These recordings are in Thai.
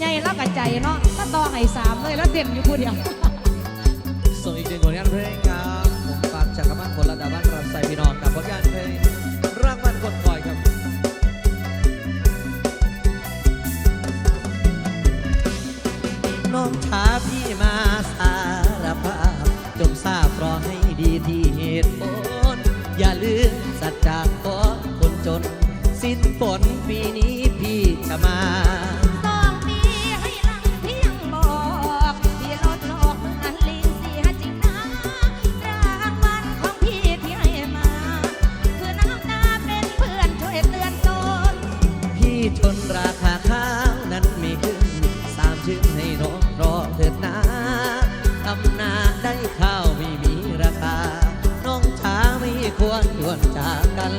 ใหญ่แล้วกับใจเนาะถ้าต่อให้สามเลยแล้วเต็มอยู่ผู้เดียวส่งอีกหนึ่งผลงานเพลงครับผมปากจักรพันธ์ผลระดับบ้านรับใส่พี่น้องกับผลงานเพลงรางวัลกดคอยครับน้องช้าพี่มาสารภาพจงทราบรอให้ดีที่เหตุผลอย่าลืมสัจจะขอคนจน สิ้นฝนปีนี้พี่จะมา ควรด่วนจากกัน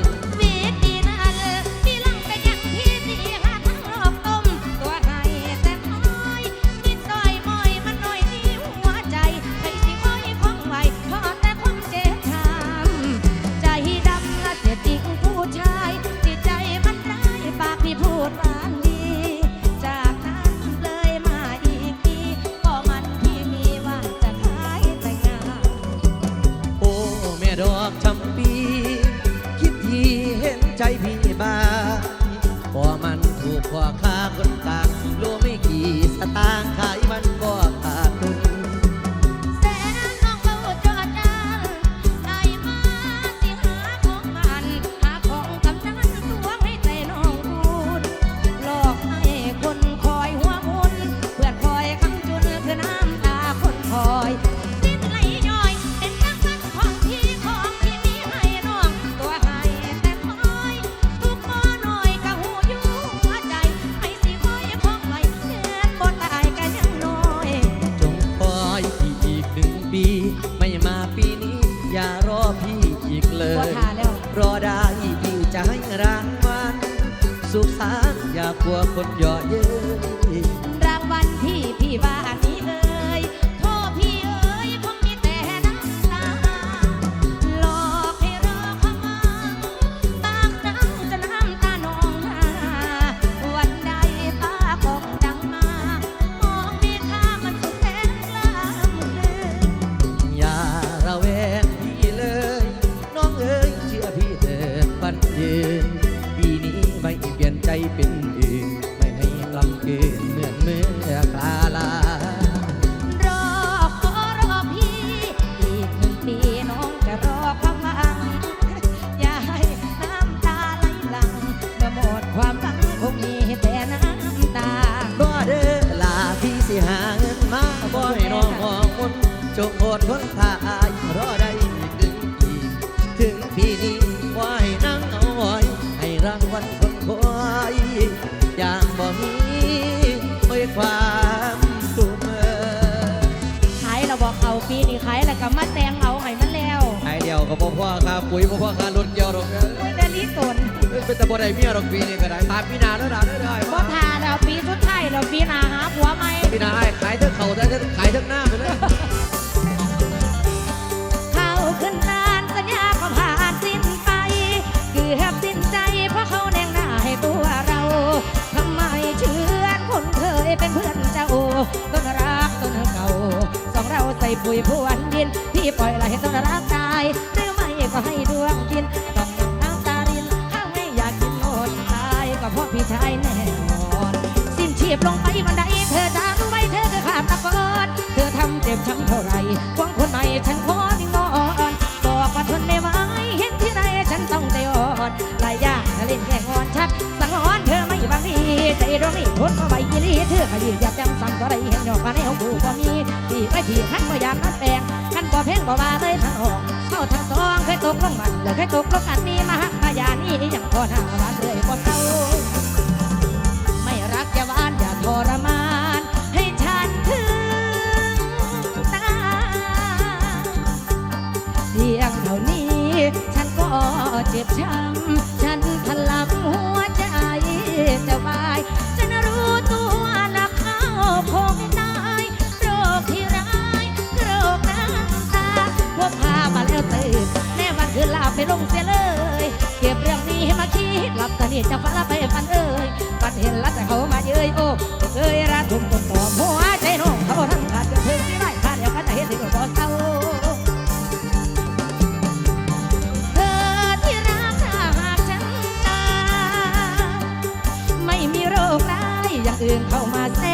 ตามพี่นาแล้วนะได้ได้บ่ทาแล้วปีสุดท้ายแล้วปีหนาหาผัวใหม่พี่นาให้ขายเท่าเข่าได้เท่าขายเท่าหน้าไปเลยเข้าขึ้นนานสัญญาก็ผ่านสิ้นไปเกือบสิ้นใจเพราะเขาแนงหน้าให้ตัวเราทำไมเชื่อนคนเคยเป็นเพื่อนเจ้าต้นรักต้นเก่าสองเราใส่ปุ๋ยพรวนดินพี่ปล่อยไหลต้นรักตายหรือไม่ก็ให้ดวงกิน ทำเจ็บช้ำเท่าไรหวังคนใหม่ฉันขอนิ่งนอนบอกว่าทนไม่ไหวเห็นที่ใดฉันต้องใจอ่อนลายยางเล่นแค่งอ่อนชักสังหรณ์เธอไม่บางทีใจดวงนี้ทนมาใบยีรีเธอขยี้หยับยั้งซ้ำก็ได้เห็นดอกมาในห้องกูก็มีที่ไม่ดีขันบ่อยากนั้นแปลงขันบ่เพ่งบ่ว่าเลยทั้งห้องเข้าทั้งสองเคยตกลงมันแล้วเคยตกลงกันมีมาหักมายานี่ยังพอหน้าหวานเลยคนเก่าไม่รักอย่าหวานอย่าทรมาน เจ็บช้ำฉันถลำหัวใจจะวายฉันรู้ตัวนักเข้าคงตายโรคที่ร้ายโรคน้ำตาพวกพามาแล้วตื่นแน่วันคืนลาไปลงเสียเลย เก็บเรื่องนี้ให้มาคิดหลับสนิทจะฝันละไปฝันเอ้ยฝันเห็นแล้วแต่เขามาเย้ยโอ้เอ้ยรักถูก อื่นเข้ามาแทร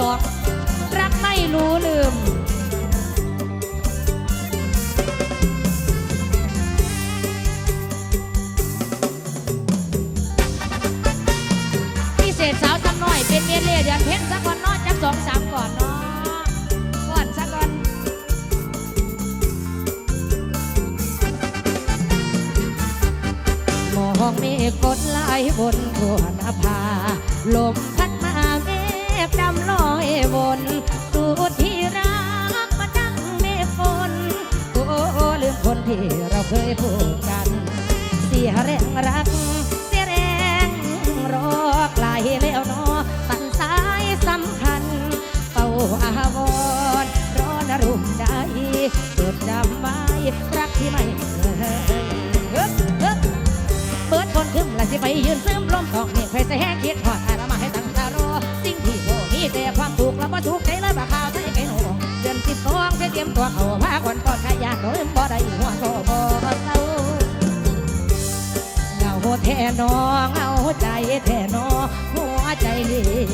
ก่อนที่สองรักไม่รู้ลืม พิเศษสาวจำหน่อยเป็นเมียเล่เดือนเพ็ญสักก่อนนาะจักสองสามก่อนเนาะก่อนสักก่อนมองเมฆกดลายบนทั่วนภาลม เคยพูดกัน เสียแรงรัก เสียแรงรอไกลแล้วนอตันสายสำคัญเป่าอาวรณ์รอนรุ่มใจจดจำไว้รักที่ไม่เคยเฮ้อเฮ้อเปิดคนขึ้นและสิไปยืนซึมลมออกนี่ใครจะแห้งคิดหอดอะไรมาให้ตั้งตารอสิ่งที่โบมีแต่ความถูกและบ่ถูกใจเลยบ่ข่าว รียมตัวเขาพาก่อนก่อนขยานโดยบ่ได้หัวโตบ่เศร้าเงาแท่นองเงาใจแท่นองหัวใจเลย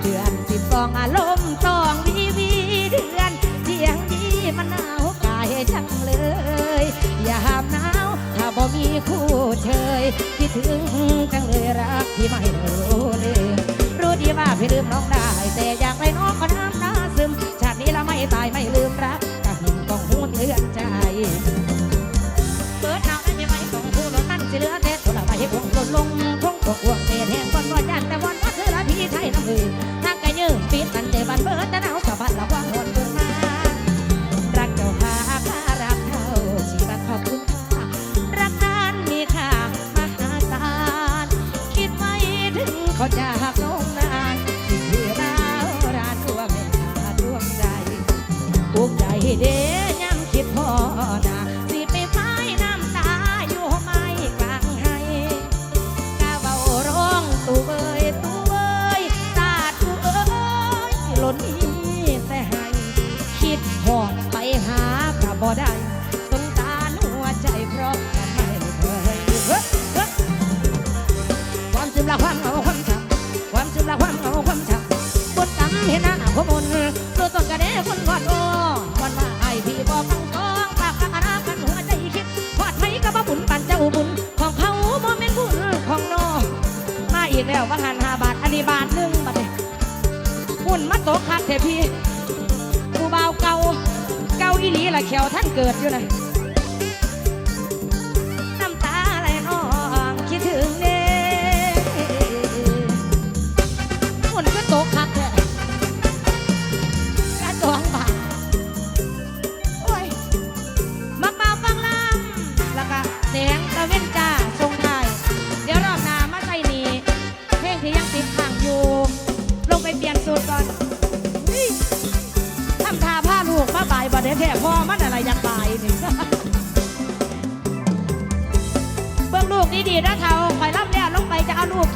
เดือนสิบสองอารมณ์ต้องวีวีเดือนเสียงดีมันหนาวกายจังเลย อยามหนาวถ้าบ่มีคู่เชยคิดถึงจังเลยรักที่ไม่รู้ลืมรู้ดีว่าพี่ลืมน้องได้ แต่อยากไปน้องก็น้ำ ตาไม่ตายไม่ลืมรักกะหินุ่มต้องหูเตือนใจ เปิดเอาได้ไม่ไหวของผู้ล้นมันสิเหลือแต่ตัวละใบห่วงหล่นลงคงตกห่วงเศษแห่งก้อนก้อนยันแต่ว่า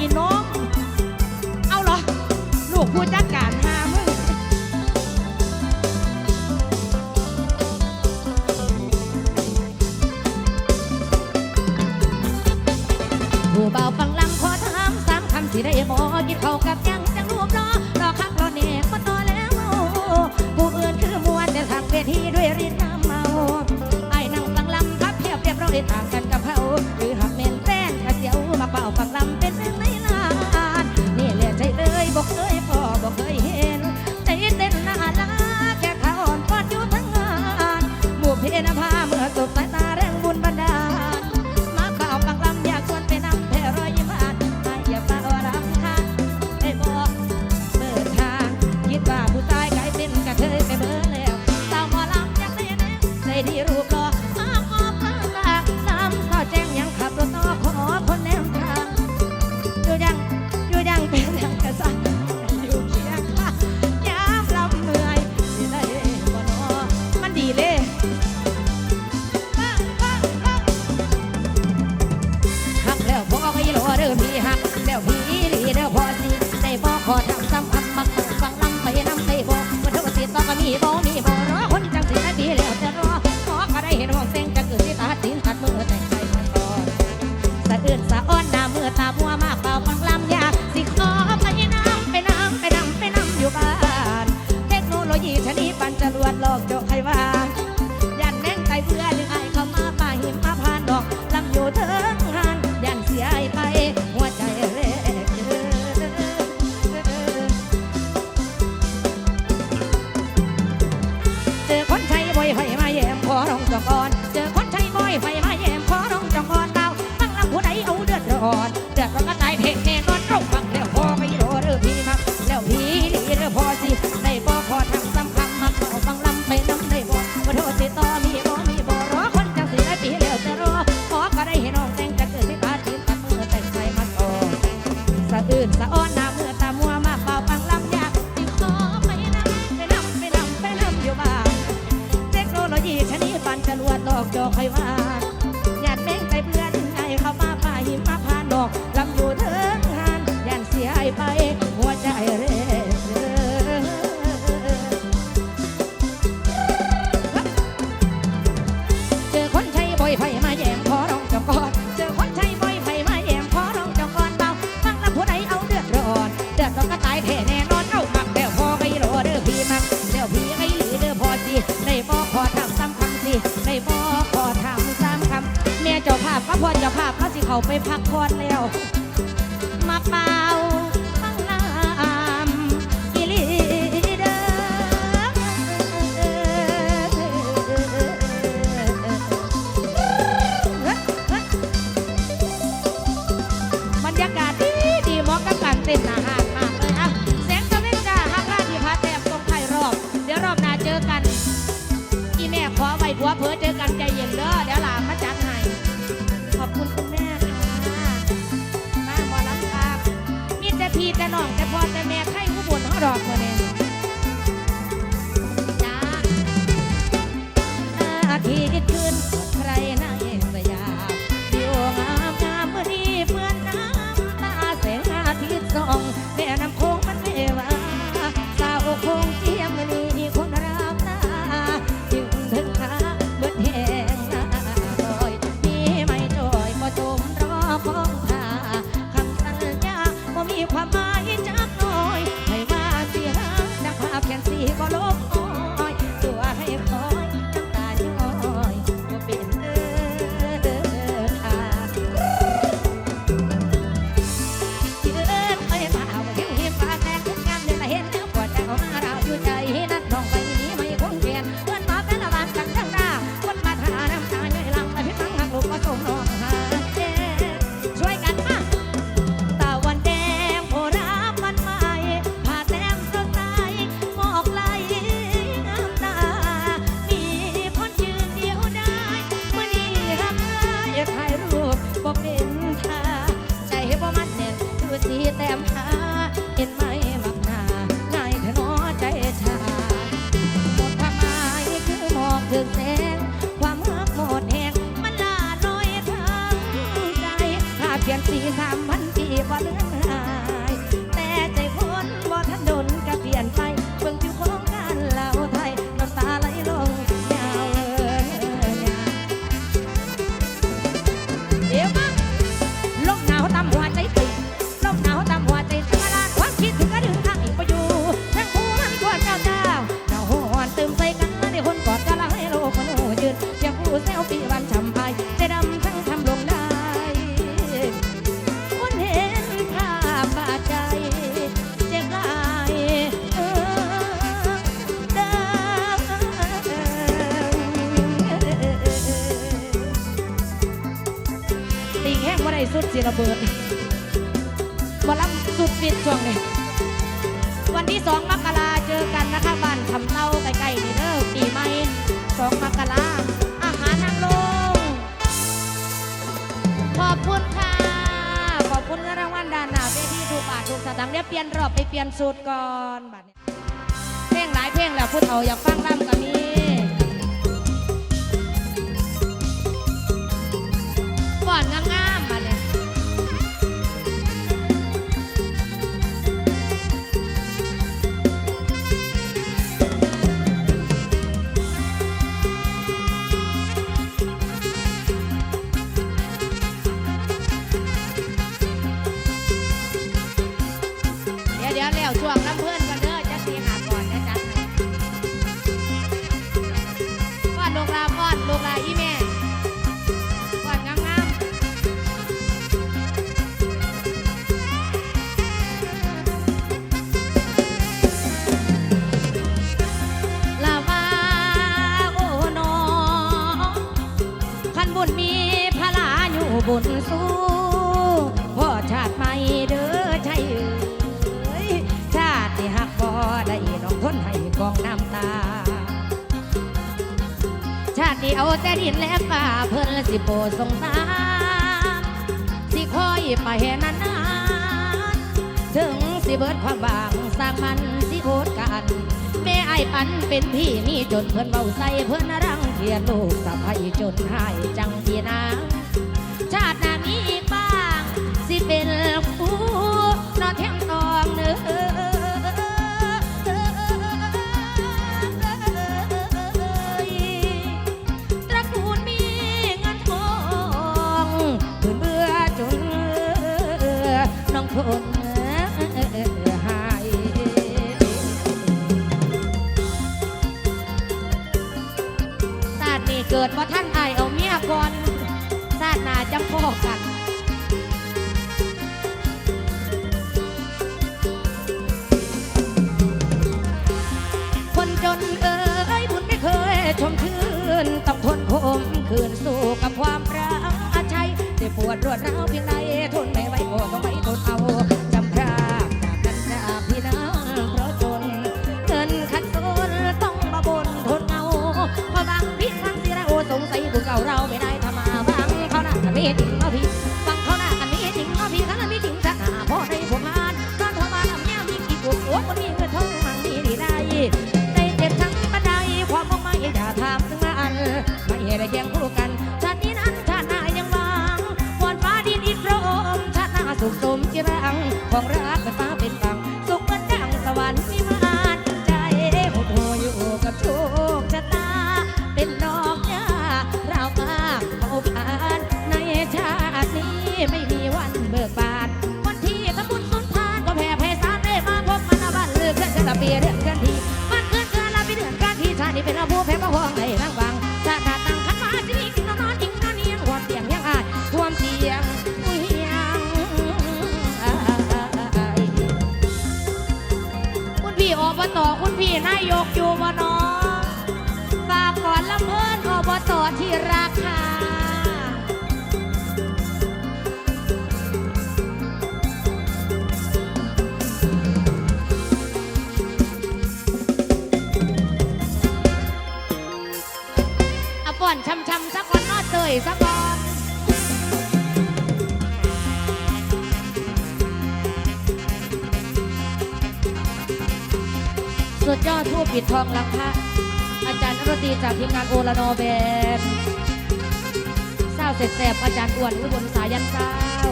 กกินนมเอาเหรอ ลูกผู้จัดการหามึงผู้เบาฟังลังขอถามสามคำสิได้บอกกินข้ากับยังจังลูกรอรอคักรอเน่ก็ต่อแล้วผู้อื่นคือมวนแต่ทางเวทีด้วยรินน้ำเมาไอ้นั่งฟังลำพับเพียบเรียบเราได้ต่างกัน เขาไปพักพอดแล้ว เบิดบอลลัมสุดฟิตช่วงนี้ วันที่สองมกราเจอกันนะคะบ้านทำเต้าใกล้ๆนี่เด้อปีใหม่สองมกราอาหารนางลง ขอบคุณค่ะ ขอบคุณเงินรางวัลดานาเวทีถูกบาทถูกสตางเดี๋ยวเปลี่ยนรอบไปเปลี่ยนสูตรก่อนบัดเพลงหลายเพลงแล้วพูดเฒ่าอยากฟังร่ำกันมี ไปนานๆถึงสิเบิดความบางสร้างมันสิโคตรกันแม่ไอปันเป็นพี่นี่จนเพื่อนเบาใส่เพื่อนรังเทียนลูกสะพ้ยจนหายจังพี่นาชาติน้ามีอีกบ้าง สิเป็นคู่นอเที่ยงตองเนื้อ ดว่าท่านไอเอาเมียก่อนชาตนาจำงพ่อกันคนจนเอ๋ยบุญไม่เคยชมคืนต้องทนผมคืนสู่กับความรักอาชัยเจ็บปวดรวดร้าวเพียงใดี่นายกอยู่บ่นอฝากก่อนลำเมินอบตที่ราคาป่อนช้ำๆสักวันนอเตยสักวัน สุดยอดผู้ปิดทองหลังพระอาจารย์นรตีจากทีมงานโอลานอเบนเศร้าเสร็จแสบอาจารย์อ้วนวิบลสายันเศร้า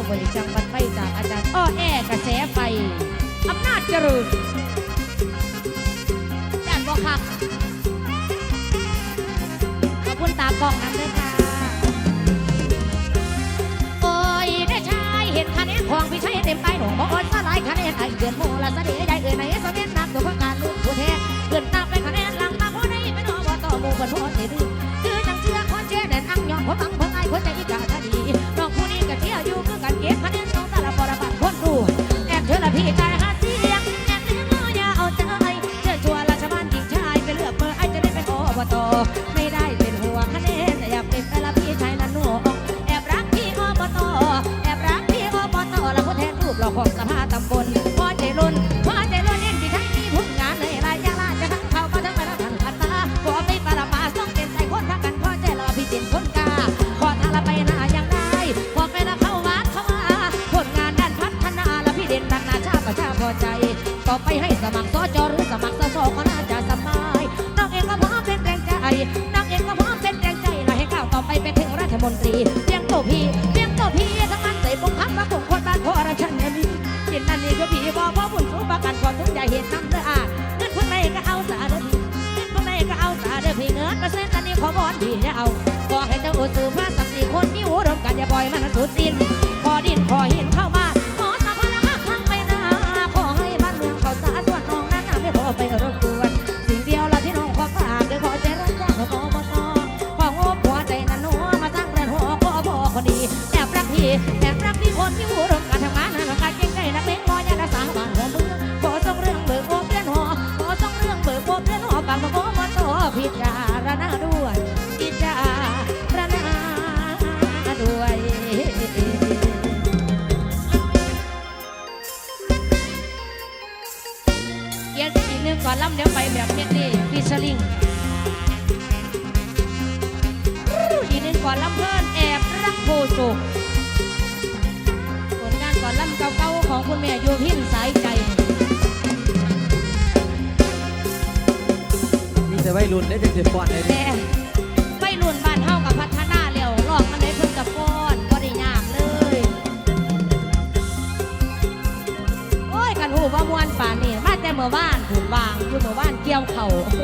บริจังบัดไปจากอาจารย์อ้อแอกระแสไฟอำนาจเจริญอาจารย์บอกคัะขอบคุณตากองน้ำด้วยค่ะโอ้ยดชาเห็นคะแนนของพี่ชายเต็มไปหนุ่มบอกอ่อนสลายคะแนนไอเกิอนโมละเสด็จได้เอ่ยในเอสเวนนักตัวพักการลู แทเกินตามไปคะแนนหลังมาพอได้ไม่ต้อว่าต่อหมู่คนพอสิดื้อคือจังเชื่อคนเชื่อแน่นั่งยองเพราะฟังเพราะไอ้คนใจอีกาทาดีน้องผู้นี้ก็เที่ยวอยู่คือกันเก็บคะแนนน้องตาละปอระปัดคนดูแอบเธอละพี่กาให้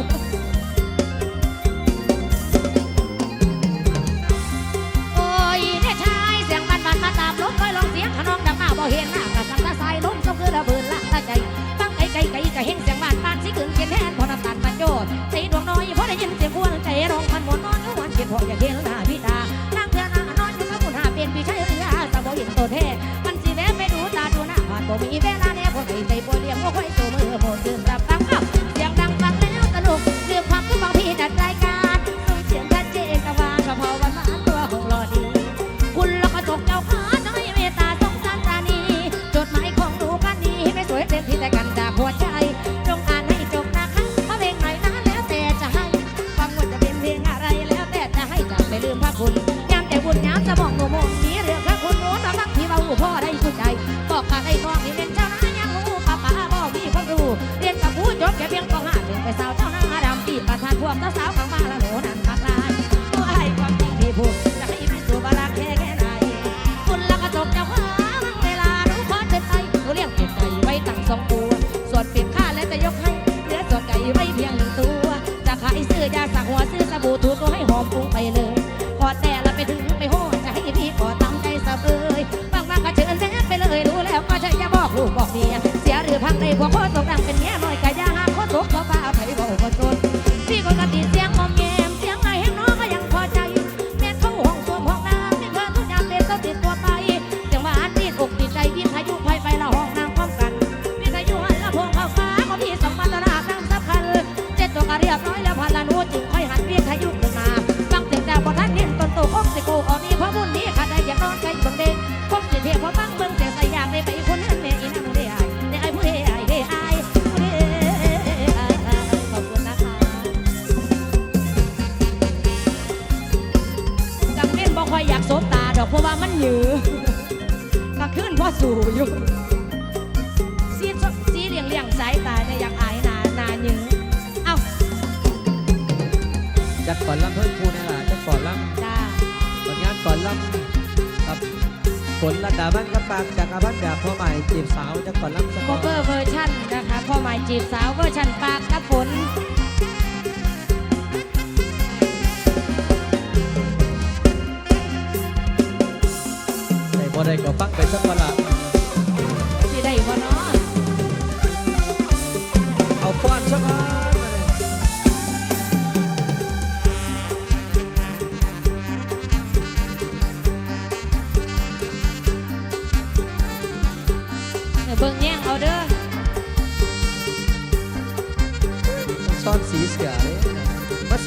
哈 แบบพ่อใหม่จีบสาวจะก่อนรับสกโคอเวอร์เวอร์ชันนะคะ พ่อหมายจีบสาวเวอร์ชันปากน้ำฝน แต่บ่ได้ก็ฟังไปสักวันละ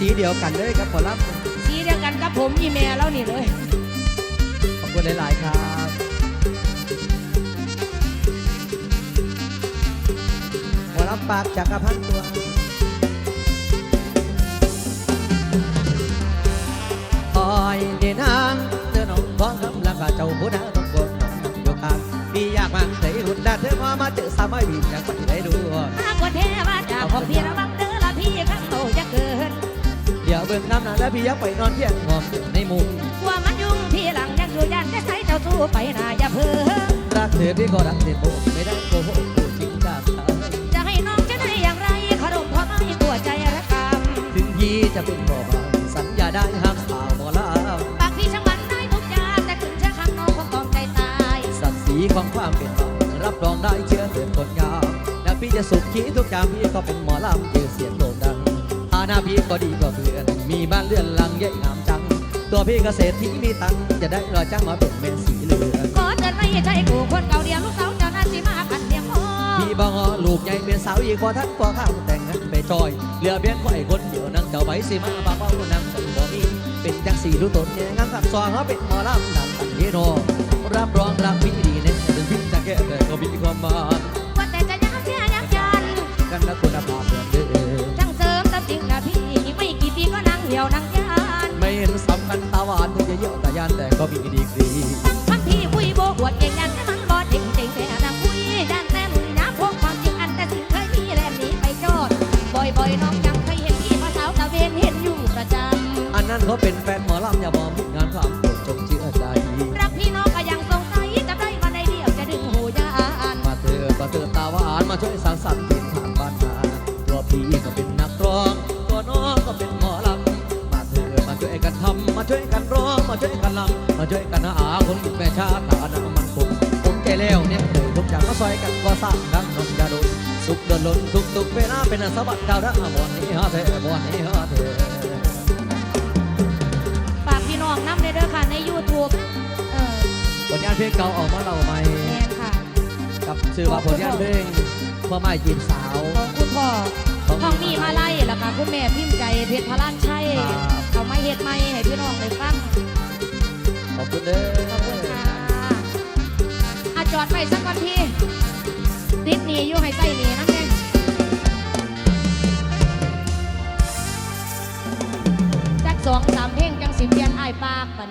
สีเดียวกันเลยครับขอรับสีเดียวกันกับผมมีแม่แล้วนี่เลยขอบคุณหลาย ๆ ครับขอรับปากจากกระพันตัวอ้อยเดนางเธอน้องพ้องคำลังกาเจ้าผู้นั้นต้องกดน้องโยกามีอยากมากใส่หุ่นดาเธอพามาเจอสาวไม่บีบอย่างป บิ่งน้ำหนาและพี่ยักไปนอนเที่ยงงอมยู่ในมุมว่ามันยุ่งที่หลังยังอยู่ยันจะใช้เจ้าสู้ไปนาอย่าเพ้อรักเธอที่ก็รักเธอโบไม่ได้โกหกพูดจริงจังจะให้น้องจะได้อย่างไรขนมพ่อไม่ปวดใจรักกรรถึงยีจะเป็นบ่บาสัญญาได้หักสาวบ่ลาปากพี่ช่างมันได้ทุกอย่างแต่คุณเชื่อคำน้องของกองใจตายสัตดิ์ศรีของความเป็นบ่รับรองได้เชื่อเถิดคนงามและพี่จะสุขขี้ทุกอย่างพี่ก็เป็นหมอลำเจอเสียง น้าพี่ก็ดีกว่าเพื่อน มีบ้านเลื่อนลังใหญ่งามจัง ตัวพี่เกษตรที่มีตังจะได้รอจ้างมาเป็นแม่สีเหลืองขอเตือนไม่ใช่กูคนเก่าเดียวลูกสาวเจ้าหน้าที่มาพันเดียวพอพี่บังลูกใหญ่เป็นสาวอีกพอทั้กพอข้าแต่งงานไปจอยเหลือเบี้ยงข่อยคนเดียวนั่งเจ้าใบสีมาบ้าเป้านน้งสมบ่มีเป็นจังสีรู้ตนแง่งามขับซองเขาเป็นหมอลำดังตังเฮโนรับรองรักพี่ดีแน่ถึงพี่จะแก่แต่ก็มีความหมายว่าแต่จะยังเชื่อยังยันกันนะคนณภาพานแต่ก็มีดีกรีบางทีคุยโบอวดเก่งนแต่มันบอดเก่งเก่งแต่นะคุยยันแต่มึงนะพวกความจริงอันแต่สิ่งเคยมีแลมหนีไปโอดบ่อยบ่อยน้องยังเคยเห็นพี่มะสาวตะเวนเห็นอยู่ประจำอันนั้นเขาเป็นแฟนหมอลำอย่าบอกงานความโปรดจงเชื่อใจรักพี่น้องก็ยังสงสัยจะได้มาใดเดียวจะดึงหูยานมาเธอมาเธอตาหวานมาช่วยสังสรรค์ทิศทานบ้านนาตัวพี่ก็เป็นนักร้องตัวน้องก็เป็นหมอลำมาเธอมาช่วยกันทำมาช่วยกันร้อง มาช่วยกันลำมาช่วยกันหาคนแม่ชาติฐานะมันคงผมใจแล้วเนี่ยเลยทุกอย่างมาซอยกันก็สร้างดังนองยาดมสุขเดินล้นทุกทุกๆเวลาเป็นสวัสดิ์ดาวระบอนนี้ฮะเถอะบอนนี้ฮะเถอะฝากพี่น้องน้ำในเด้อค่ะใน YouTube เออผลงานเพลงเก่าออกมาเราใหม่แมนค่ะ กับชื่อว่าผลงานเพลงเมื่อไม่จีบสาว ของคุณพ่อของทองมีมาไล่แล้วค่ะคุณแม่พิมพ์ใจเพชรพระล้านชัยครับเอามาเฮ็ดใหม่ให้พี่น้องได้ฟังข อบคุณเด้อขอบคุณค่ะอาจอดไปสักก่อนพี่ติดนีอยู่ให้ใส่หนีนั่นเองจักสองสามเพลงจังสิเรียนไอ้ปากบัน